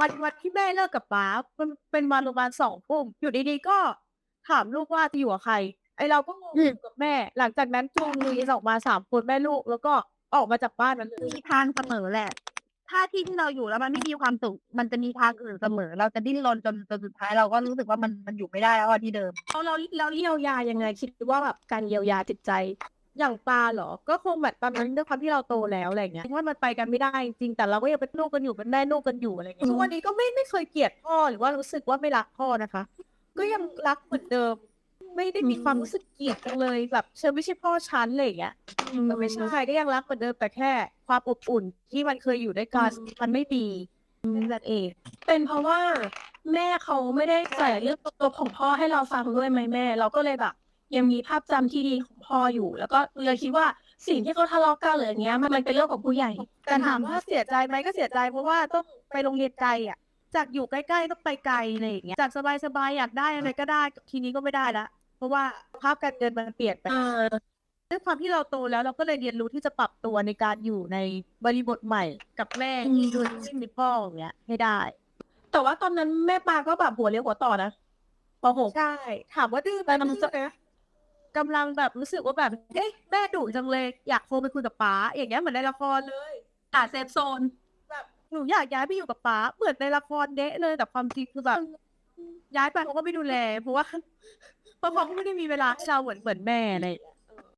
วันวันที่แม่เลิกกับป๊ามันเป็นวันประมาณสองทุ่มอยู่ดีๆก็ถามลูกว่าจะอยู่กับใคร ไอเราก็งงอืมอยู่กับแม่ หลังจากนั้นจูงมือออกมาสามคนแม่ลูก แล้วก็ออกมาจากบ้านนั้นเลยมีทางเสมอแหละ ถ้าที่ที่เราอยู่แล้วมันไม่มีความสุขมันจะมีทางอื่นเสมอ เราจะดิ้นรนจนจนสุดท้ายเราก็รู้สึกว่ามันมันอยู่ไม่ได้แล้วอะที่เดิมเราเราเราเยียวยายังไงคิดว่าแบบการเยียวยาจิตใจ อย่างปลาเหรอ ก็คงแบบตอนนั้นด้วยความที่เราโตแล้วอะไรเงี้ยว่ามันไปกันไม่ได้จริงๆแต่เราก็ยังเป็นลูกกันอยู่เป็นแม่ลูกกันอยู่อะไรเงี้ยทุกวันนี้ก็ไม่ไม่เคยเกลียดพ่อหรือว่ารู้สึกว่าไม่รักพ่อนะคะ ก็ยังรักเหมือนเดิม ไม่ได้มีความรู้สึกเกลียดจังเลยแบบเธอไม่ใช่พ่อฉันอะไรอย่างเงี้ยแต่ไม่ใช่ใครก็ยังรักเหมือนเดิมแต่แค่ ความอบอุ่นที่มันเคยอยู่ด้วยกันมันไม่ดีนั่นเอง เป็นเพราะว่าแม่เขาไม่ได้ใส่เรื่องตัวของพ่อให้เราฟังด้วยไหมแม่ เราก็เลยแบบ ยังมีภาพจำที่ดีของพ่ออยู่ แล้วก็เลยคิดว่าสิ่งที่เขาทะเลาะกันหรืออย่างเงี้ยมันมันเป็นเรื่องของผู้ใหญ่ แต่ถามว่าเสียใจไหมก็เสียใจเพราะว่าต้องไปโรงเรียนไกลอะ จากอยู่ใกล้ๆต้องไปไกลอะไรอย่างเงี้ย จากสบายๆอยากได้อะไรก็ได้ ทีนี้ก็ไม่ได้ละ เพราะว่าภาพการเงินมันเปลี่ยนไปเออด้วยความที่เราโตแล้วเราก็เลยเรียนรู้ที่จะปรับตัวในการอยู่ในบริบทใหม่กับแม่ที่โดนซึ่งมีพ่ออย่างเงี้ยให้ได้ แต่ว่าตอนนั้นแม่ปาก็แบบหัวเรียวหัวต่อนะปหกใช่ ถามว่าดื้อไหมมันดื้อนะ กำลังแบบรู้สึกว่าแบบ เอ๊ะแม่ดุจังเลย อยากโทรไปคุยกับป๊าอย่างเงี้ยเหมือนในละครเลยอ่าเซฟโซน แบบหนูอยากย้ายไปอยู่กับป๊าเหมือนในละครเดะเลยแต่ความจริงคือแบบ ย้ายไปเขาก็ไม่ดูแลเพราะว่าเพราะเขาก็ไม่ได้มีเวลาให้เราเหมือนเหมือนแม่อะไรอย่างเลย